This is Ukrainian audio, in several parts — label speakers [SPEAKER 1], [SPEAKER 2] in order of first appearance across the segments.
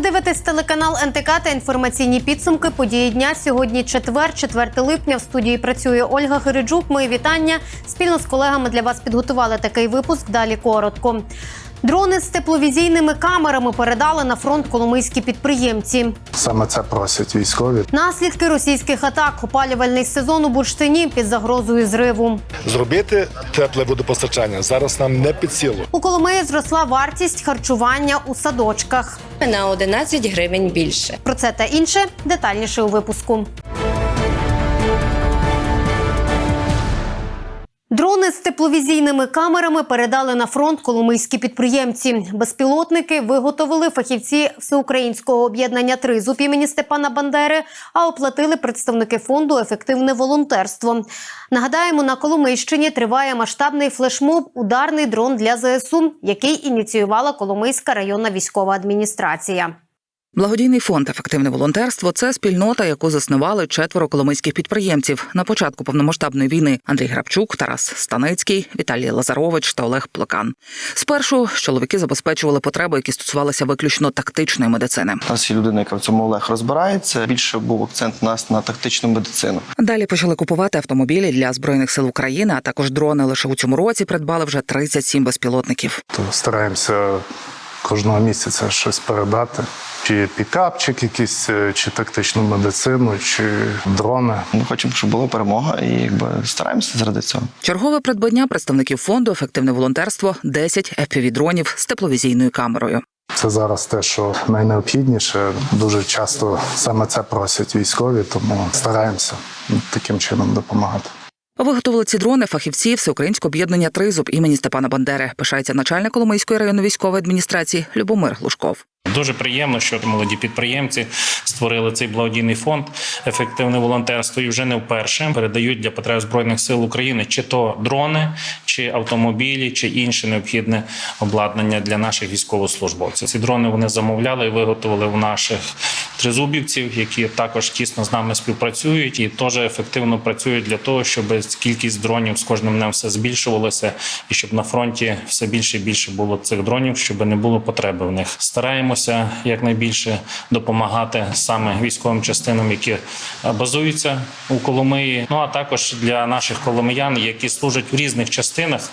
[SPEAKER 1] Ви дивитесь телеканал НТК та інформаційні підсумки події дня. Сьогодні четвер, 4 липня. В студії працює Ольга Гириджук. Мої вітання. Спільно з колегами для вас підготували такий випуск. Далі коротко. Дрони з тепловізійними камерами передали на фронт коломийські підприємці.
[SPEAKER 2] Саме це просять військові.
[SPEAKER 1] Наслідки російських атак опалювальний сезон у бурштині під загрозою зриву.
[SPEAKER 3] Зробити тепле водопостачання зараз нам не під силу.
[SPEAKER 1] У Коломиї зросла вартість харчування у садочках.
[SPEAKER 4] на 11 гривень більше.
[SPEAKER 1] Про це та інше детальніше у випуску. Тепловізійними камерами передали на фронт коломийські підприємці. Безпілотники виготовили фахівці всеукраїнського об'єднання «Тризуб» імені Степана Бандери, а оплатили представники фонду Ефективне волонтерство. Нагадаємо, на Коломийщині триває масштабний флешмоб Ударний дрон для ЗСУ, який ініціювала Коломийська районна військова адміністрація.
[SPEAKER 5] Благодійний фонд Ефективне волонтерство це спільнота, яку заснували четверо коломийських підприємців на початку повномасштабної війни. Андрій Грабчук, Тарас Станицький, Віталій Лазарович та Олег Плакан. Спершу чоловіки забезпечували потреби, які стосувалися виключно тактичної медицини.
[SPEAKER 6] У нас є людина, яка в цьому Олег розбирається. Більше був акцент у нас на тактичну медицину.
[SPEAKER 5] Далі почали купувати автомобілі для збройних сил України, а також дрони. Лише у цьому році придбали вже 37 безпілотників.
[SPEAKER 2] То стараємося кожного місяця щось передати. Чи пікапчик якийсь, е, чи тактичну медицину, чи дрони.
[SPEAKER 6] Ми хочемо, щоб була перемога, і якби стараємося заради цього.
[SPEAKER 5] Чергове придбання представників фонду Ефективне волонтерство 10 FPV-дронів з тепловізійною камерою.
[SPEAKER 2] Це зараз те, що найнеобхідніше. Дуже часто саме це просять військові, тому стараємося таким чином допомагати.
[SPEAKER 5] Виготовили ці дрони фахівці Всеукраїнського об'єднання Тризуб імені Степана Бандери. Пишається начальник Коломийської районної військової адміністрації Любомир Глушков.
[SPEAKER 7] Дуже приємно, що молоді підприємці створили цей благодійний фонд ефективне волонтерство і вже не вперше передають для потреб збройних сил України чи то дрони, чи автомобілі, чи інше необхідне обладнання для наших військовослужбовців. Ці дрони вони замовляли і виготовили в наших тризубівців, які також тісно з нами співпрацюють і теж ефективно працюють для того, щоб кількість дронів з кожним днем все збільшувалася, і щоб на фронті все більше і більше було цих дронів, щоб не було потреби в них. Стараємося якнайбільше допомагати саме військовим частинам, які базуються у Коломиї. Ну а також для наших коломиян, які служать в різних частинах.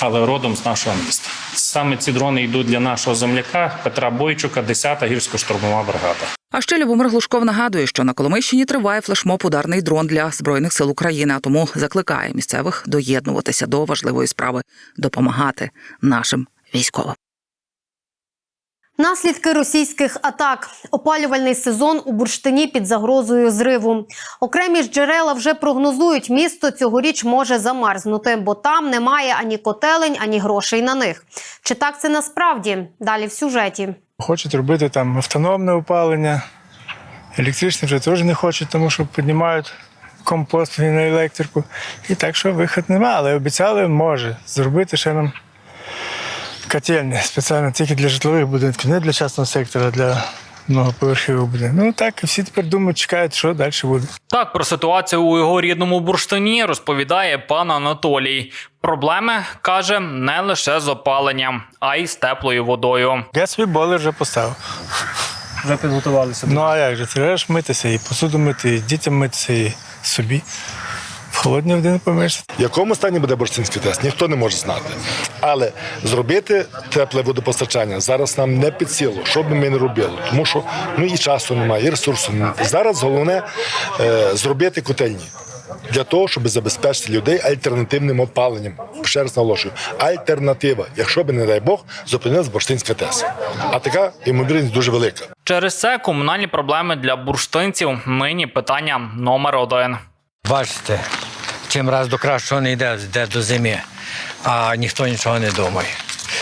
[SPEAKER 7] Але родом з нашого міста саме ці дрони йдуть для нашого земляка Петра Бойчука, 10-та гірсько-штурмова бригада.
[SPEAKER 5] А ще Любомир Глушков нагадує, що на Коломийщині триває флешмоб ударний дрон для збройних сил України, а тому закликає місцевих доєднуватися до важливої справи допомагати нашим військовим.
[SPEAKER 1] Наслідки російських атак. Опалювальний сезон у бурштині під загрозою зриву. Окремі ж джерела вже прогнозують, місто цьогоріч може замерзнути, бо там немає ані котелень, ані грошей на них. Чи так це насправді? Далі в сюжеті.
[SPEAKER 8] Хочуть робити там автономне опалення, електричне вже теж не хочуть, тому що піднімають компост на електрику. І так що вихід немає, але обіцяли, може зробити ще нам котельні спеціально тільки для житлових будинків, не для частного сектора, а для многоповерхових будинків. Ну так, і всі тепер думають, чекають, що далі буде.
[SPEAKER 9] Так про ситуацію у його рідному бурштині розповідає пан Анатолій. Проблеми каже не лише з опаленням, а й з теплою водою.
[SPEAKER 8] Я свій бойлер вже поставив.
[SPEAKER 10] Вже підготувалися.
[SPEAKER 8] Ну а як же? Треба ж митися, і посуду мити, і дітям митися, і собі. Холодні води не помишся.
[SPEAKER 3] В якому стані буде бурштинський тест, ніхто не може знати. Але зробити тепле водопостачання зараз нам не під силу, що б ми не робили. Тому що ну і часу немає, і ресурсу немає. Зараз головне е, зробити котельні. Для того, щоб забезпечити людей альтернативним опаленням. Ще раз наголошую, альтернатива, якщо б, не дай Бог, зупинилась бурштинська ТЕС. А така ймовірність дуже велика.
[SPEAKER 9] Через це комунальні проблеми для бурштинців нині питання номер один.
[SPEAKER 10] Бачите, чим раз до кращого не йде, йде до зими, а ніхто нічого не думає.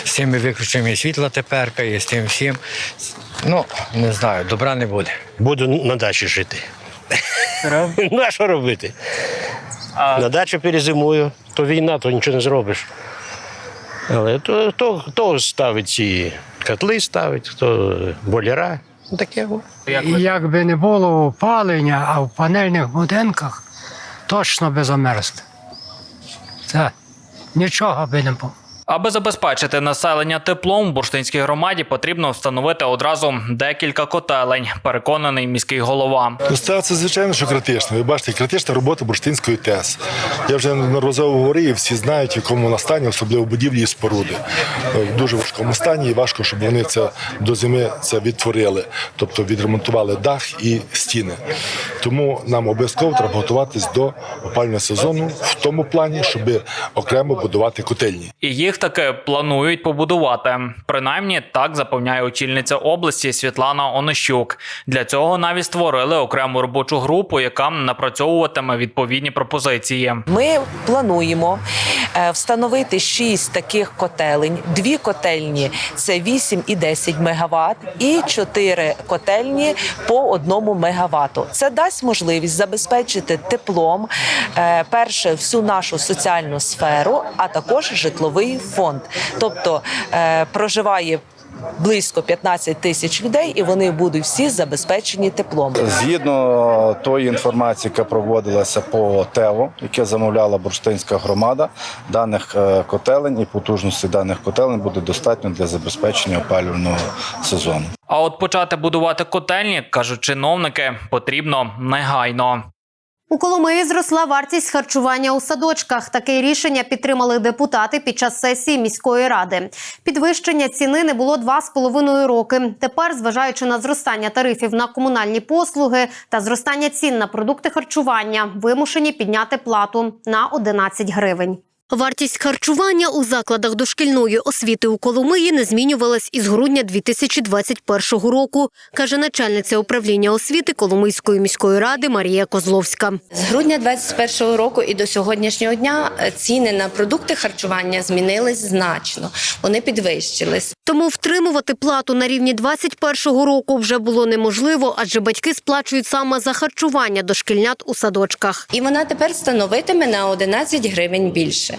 [SPEAKER 10] З цими виключеннями світла тепер, і з тим всім. Ну, не знаю, добра не буде.
[SPEAKER 11] Буду на дачі жити. Ну, а що робити? На дачі перезимую, то війна, то нічого не зробиш. Але то, то, хто ставить ці котли ставить, хто боляра. Ну, Таке. о.
[SPEAKER 12] Якби не було опалення, а в панельних будинках точно би замерзли. Це нічого би не було.
[SPEAKER 9] Аби забезпечити населення теплом, в бурштинській громаді потрібно встановити одразу декілька котелень. Переконаний міський голова.
[SPEAKER 3] Ну, Ситуація, звичайно, що критична. Ви бачите, критична робота бурштинської ТЕС. Я вже неодноразово говорив, всі знають, в якому вона стані, особливо будівлі і споруди. Е, В дуже важкому стані, і важко, щоб вони це до зими це відтворили, тобто відремонтували дах і стіни. Тому нам обов'язково треба готуватись до опалювального сезону в тому плані, щоб окремо будувати котельні.
[SPEAKER 9] І їх таки планують побудувати. Принаймні так запевняє очільниця області Світлана Онищук. Для цього навіть створили окрему робочу групу, яка напрацьовуватиме відповідні пропозиції.
[SPEAKER 13] Ми плануємо е, встановити шість таких котелень. Дві котельні це 8 і 10 мегаватт, і чотири котельні по одному мегаватту. Це дасть можливість забезпечити теплом е, перше всю нашу соціальну сферу, а також житловий фонд. Тобто е, проживає. Близько 15 тисяч людей, і вони будуть всі забезпечені теплом.
[SPEAKER 14] Згідно тої інформації, яка проводилася по ТЕВО, яке замовляла бурштинська громада, даних е, котелень і потужності даних котелень буде достатньо для забезпечення опалювального сезону.
[SPEAKER 9] А от почати будувати котельні, кажуть чиновники, потрібно негайно.
[SPEAKER 1] У Коломиї зросла вартість харчування у садочках. Таке рішення підтримали депутати під час сесії міської ради. Підвищення ціни не було два з половиною роки. Тепер, зважаючи на зростання тарифів на комунальні послуги та зростання цін на продукти харчування, вимушені підняти плату на 11 гривень. Вартість харчування у закладах дошкільної освіти у Коломиї не змінювалась із грудня 2021 року, каже начальниця управління освіти Коломийської міської ради Марія Козловська.
[SPEAKER 4] З грудня 2021 року і до сьогоднішнього дня ціни на продукти харчування змінились значно. Вони підвищились.
[SPEAKER 1] Тому втримувати плату на рівні 21 року вже було неможливо, адже батьки сплачують саме за харчування дошкільнят у садочках.
[SPEAKER 4] І вона тепер становитиме на 11 гривень більше.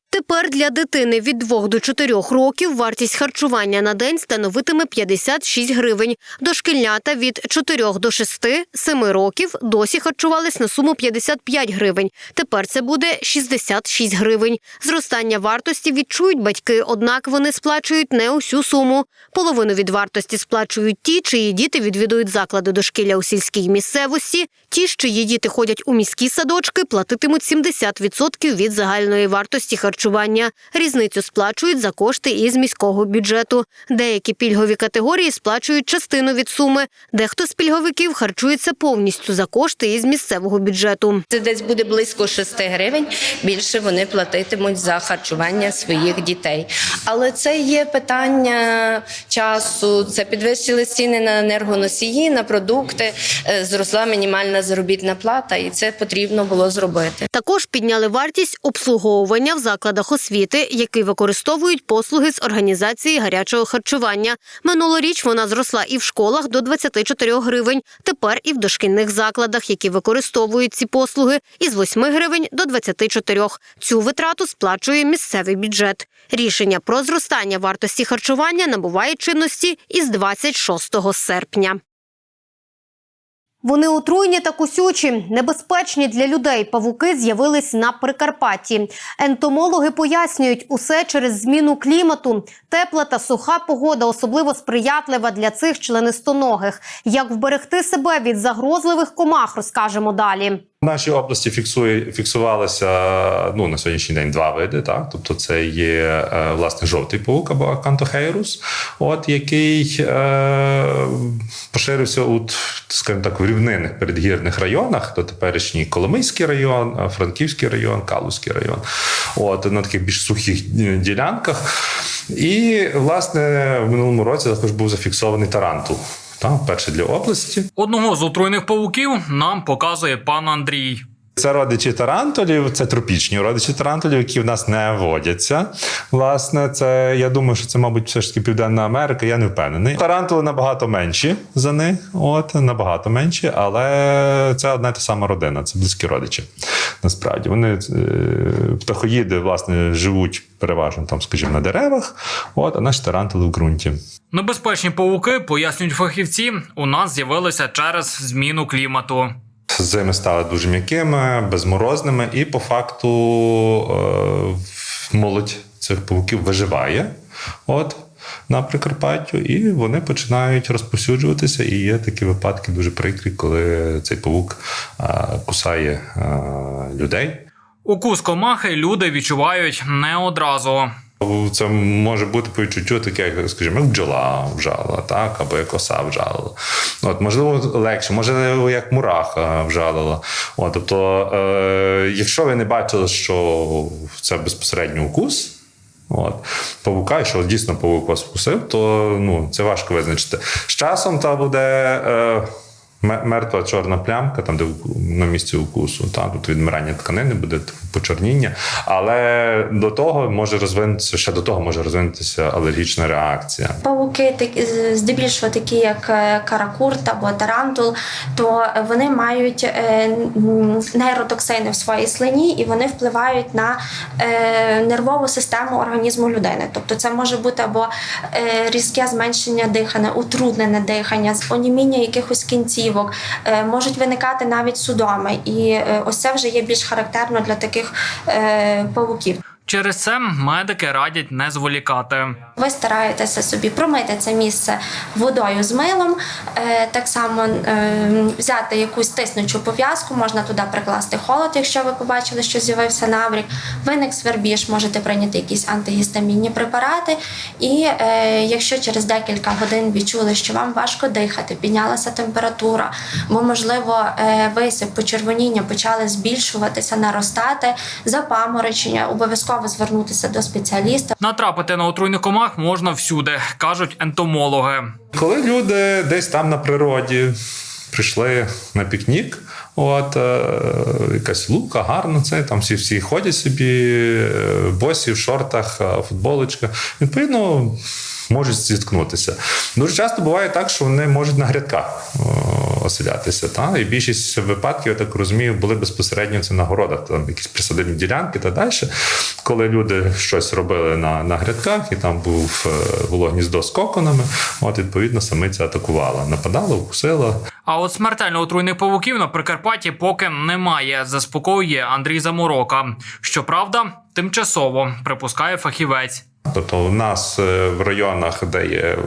[SPEAKER 1] Тепер для дитини від 2 до 4 років вартість харчування на день становитиме 56 гривень. Дошкільнята від 4 до 6, 7 років досі харчувались на суму 55 гривень. Тепер це буде 66 гривень. Зростання вартості відчують батьки, однак вони сплачують не усю суму. Половину від вартості сплачують ті, чиї діти відвідують заклади дошкілля у сільській місцевості. Ті, чиї діти ходять у міські садочки, платитимуть 70% від загальної вартості харчування. Різницю сплачують за кошти із міського бюджету. Деякі пільгові категорії сплачують частину від суми. Дехто з пільговиків харчується повністю за кошти із місцевого бюджету.
[SPEAKER 4] Це десь буде близько 6 гривень. Більше вони платитимуть за харчування своїх дітей. Але це є питання часу. Це підвищили ціни на енергоносії, на продукти. е, Зросла мінімальна заробітна плата, і це потрібно було зробити.
[SPEAKER 1] Також підняли вартість обслуговування в закладах освіти, які використовують послуги з організації гарячого харчування. Минулоріч вона зросла і в школах до 24 гривень. Тепер і в дошкільних закладах, які використовують ці послуги, із 8 гривень до 24. Цю витрату сплачує місцевий бюджет. Рішення про зростання вартості харчування набуває чинності із 26 серпня. Вони отруйні та кусючі, небезпечні для людей. Павуки з'явились на Прикарпатті. Ентомологи пояснюють, усе через зміну клімату. Тепла та суха погода особливо сприятлива для цих членистоногих. Як вберегти себе від загрозливих комах, розкажемо далі.
[SPEAKER 15] В нашій області фіксує фіксувалося ну на сьогоднішній день два види. Так, тобто це є е, власне жовтий паук або акантохейрус, от який е, поширився у скажімо так в рівнинних передгірних районах, то теперішній Коломийський район, е, Франківський район, Калузький район, от на таких більш сухих е, ділянках. І власне в минулому році також був зафіксований тарантул. Та перше для області.
[SPEAKER 9] Одного з отруйних павуків нам показує пан Андрій.
[SPEAKER 15] Це родичі тарантулів, це тропічні родичі тарантулів, які в нас не водяться. Власне, це я думаю, що це, мабуть, все ж таки Південна Америка. Я не впевнений. Тарантули набагато менші за них, от набагато менші, але це одна та сама родина, це близькі родичі. Насправді вони е, птахоїди, власне, живуть переважно там, скажімо, на деревах. От, а наші тарантули в ґрунті.
[SPEAKER 9] Небезпечні павуки, пояснюють фахівці, у нас з'явилися через зміну клімату.
[SPEAKER 15] Зими стали дуже м'якими, безморозними, і по факту е, молодь цих павуків виживає. От. На Прикарпаттю, і вони починають розповсюджуватися. І є такі випадки дуже прикрі, коли цей павук а, кусає а, людей.
[SPEAKER 9] Укус комахи люди відчувають не одразу.
[SPEAKER 15] Це може бути по відчуттю таке, як, скажімо, як бджола вжалила, так, або як оса вжалила. От, можливо, легше, може, як мураха вжалила. От, тобто, е, якщо ви не бачили, що це безпосередньо укус. От, павука, і що дійсно павук вас вкусив, то ну, це важко визначити. З часом та буде е, мертва чорна плямка, там, де на місці укусу, та, тут відмирання тканини буде почорніння. Але до того може розвинутися, ще до того може розвинутися алергічна реакція.
[SPEAKER 16] Павуки, такі- здебільшого такі, як е, каракурт або тарантул, то вони мають е, нейротоксини в своїй слині і вони впливають на е, нервову систему організму людини. Тобто це може бути або різке зменшення дихання, утруднене дихання, оніміння якихось кінцівок, е, можуть виникати навіть судоми. І е, ось це вже є більш характерно для таких е, павуків.
[SPEAKER 9] Через це медики радять не зволікати.
[SPEAKER 16] Ви стараєтеся собі промити це місце водою з милом, е, так само е, взяти якусь тиснучу пов'язку, можна туди прикласти холод, якщо ви побачили, що з'явився набрік. Виник свербіж, можете прийняти якісь антигістамінні препарати. І е, якщо через декілька годин відчули, що вам важко дихати, піднялася температура, бо можливо висип, почервоніння почали збільшуватися, наростати, запаморочення, обов'язково звернутися до спеціаліста.
[SPEAKER 9] Натрапити на отруйних комах можна всюди, кажуть ентомологи.
[SPEAKER 15] Коли люди десь там на природі прийшли на пікнік, от е, якась лука, гарно це там всі всі ходять собі, е, босі в шортах, е, футболочка. Відповідно. Можуть зіткнутися. Дуже часто буває так, що вони можуть на грядках оселятися. Та? І більшість випадків, я так розумію, були безпосередньо це на городах, там якісь присадибні ділянки та далі. Коли люди щось робили на, на грядках, і там був е, було гніздо з коконами, от відповідно самиця атакувала, нападала, укусила.
[SPEAKER 9] А от смертельно отруйних павуків на Прикарпатті поки немає, заспокоює Андрій Заморока. Щоправда, тимчасово припускає фахівець.
[SPEAKER 15] Тобто, у нас е, в районах, де є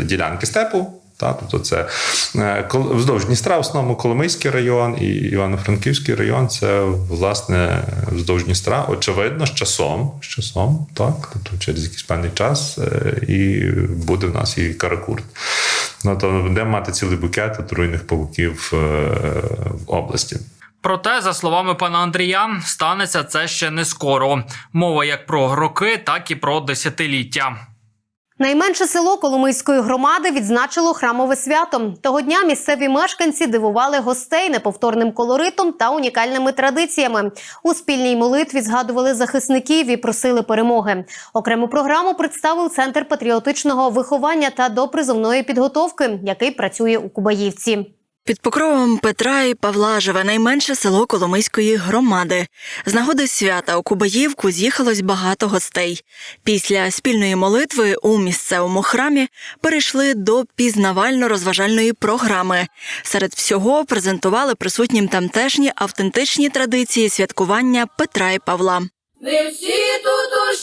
[SPEAKER 15] ділянки степу. Та, тобто це е, вздовж Дністра, в основному Коломийський район і Івано-Франківський район це власне вздовж Дністра. Очевидно, з часом, з часом, так, тобто через якийсь певний час е, і буде в нас і каракурт. Ну, то будемо мати цілий букет отруйних павуків в області.
[SPEAKER 9] Проте, за словами пана Андрія, станеться це ще не скоро. Мова як про роки, так і про десятиліття.
[SPEAKER 1] Найменше село Коломийської громади відзначило храмове свято. Того дня місцеві мешканці дивували гостей неповторним колоритом та унікальними традиціями. У спільній молитві згадували захисників і просили перемоги. Окрему програму представив центр патріотичного виховання та допризовної підготовки, який працює у Кубаївці.
[SPEAKER 17] Під покровом Петра і Павла живе найменше село Коломийської громади. З нагоди свята у Кубаївку з'їхалось багато гостей. Після спільної молитви у місцевому храмі перейшли до пізнавально-розважальної програми. Серед всього презентували присутнім тамтешні автентичні традиції святкування Петра і Павла.
[SPEAKER 18] Ми всі тут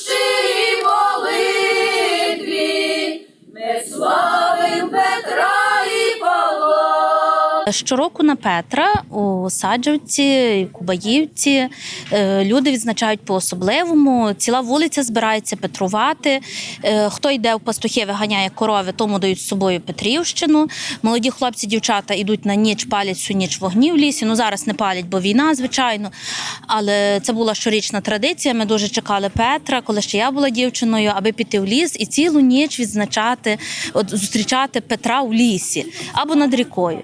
[SPEAKER 19] Щороку на Петра у Саджавці, Кубаївці е, люди відзначають по-особливому. Ціла вулиця збирається петрувати. Е, Хто йде в пастухи, виганяє корови, тому дають з собою Петрівщину. Молоді хлопці, дівчата йдуть на ніч, палять всю ніч вогні в лісі. Ну зараз не палять, бо війна, звичайно. Але це була щорічна традиція. Ми дуже чекали Петра, коли ще я була дівчиною, аби піти в ліс і цілу ніч відзначати, от зустрічати Петра в лісі або над рікою.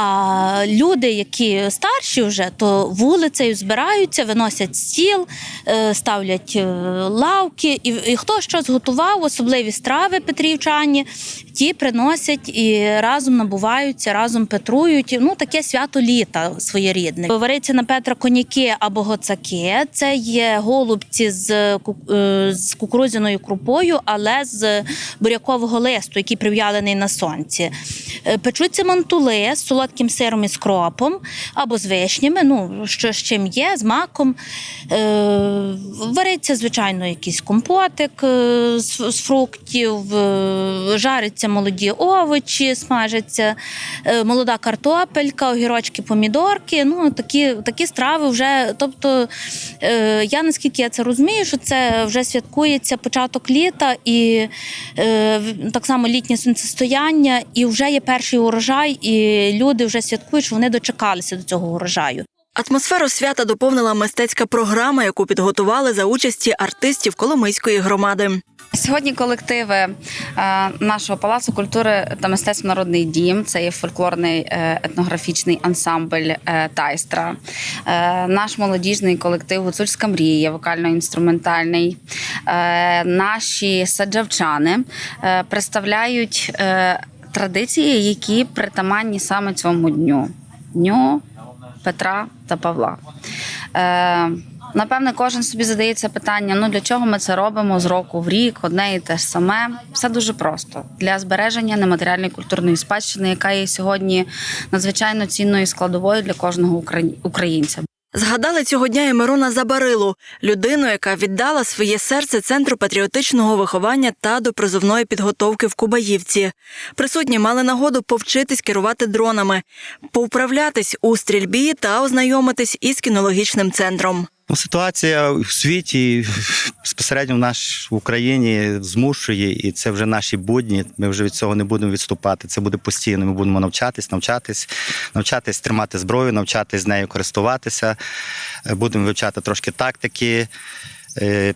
[SPEAKER 19] А люди, які старші вже, то вулицею збираються, виносять стіл, е, ставлять е, лавки, і, і хто що зготував, особливі страви петрівчані, ті приносять і разом набуваються, разом петрують. Ну, таке свято літа своєрідне. Вариться на Петра коняки або гоцаки. Це є голубці з, е, з кукурудзяною крупою, але з бурякового листу, який прив'ялений на сонці. Печуться мантули з солодких солодким сиром і з кропом, або з вишнями, ну, що з чим є, з маком. Е, вариться, звичайно, якийсь компотик е, з, фруктів, е, жаряться молоді овочі, смажаться, е, молода картопелька, огірочки, помідорки. Ну, такі, такі страви вже. Тобто, я наскільки я це розумію, що це вже святкується початок літа і так само літнє сонцестояння, і вже є перший урожай, і люди вже святкують, що вони дочекалися до цього урожаю.
[SPEAKER 17] Атмосферу свята доповнила мистецька програма, яку підготували за участі артистів Коломийської громади.
[SPEAKER 20] Сьогодні колективи е, нашого палацу культури та мистецтв Народний дім. Це є фольклорний е, етнографічний ансамбль е, Тайстра, наш молодіжний колектив Гуцульська мрія, вокально-інструментальний. Наші саджавчани представляють традиції, які притаманні саме цьому дню. Дню Петра та Павла. Е, Напевне, кожен собі задається питання: ну для чого ми це робимо з року в рік, одне і те ж саме. Все дуже просто для збереження нематеріальної культурної спадщини, яка є сьогодні надзвичайно цінною складовою для кожного украї- українця.
[SPEAKER 17] Згадали цього дня і Мирона Забарилу, людину, яка віддала своє серце центру патріотичного виховання та до призовної підготовки в Кубаївці. Присутні мали нагоду повчитись керувати дронами, повправлятись у стрільбі та ознайомитись із кінологічним центром.
[SPEAKER 21] Ну, ситуація в світі безпосередньо в наш в Україні змушує, і це вже наші будні. Ми вже від цього не будемо відступати. Це буде постійно. Ми будемо навчатись, навчатись, навчатись тримати зброю, навчатись з нею користуватися. Е, Будемо вивчати трошки тактики. Е,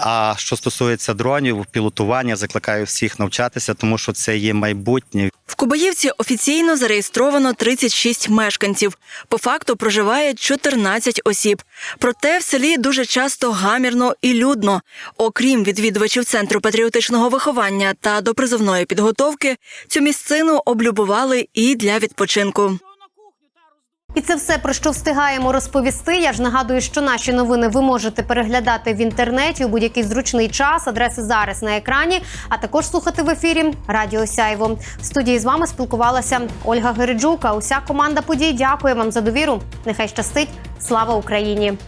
[SPEAKER 21] А що стосується дронів, пілотування, закликаю всіх навчатися, тому що це є майбутнє.
[SPEAKER 17] В Кубаївці офіційно зареєстровано 36 мешканців. По факту проживає 14 осіб. Проте в селі дуже часто гамірно і людно. Окрім відвідувачів центру патріотичного виховання та допризовної підготовки, цю місцину облюбували і для відпочинку.
[SPEAKER 1] І це все про що встигаємо розповісти. Я ж нагадую, що наші новини ви можете переглядати в інтернеті у будь-який зручний час. Адреси зараз на екрані, а також слухати в ефірі Радіо Сяйво. В студії з вами спілкувалася Ольга Гериджука. Уся команда подій. Дякую вам за довіру. Нехай щастить. Слава Україні!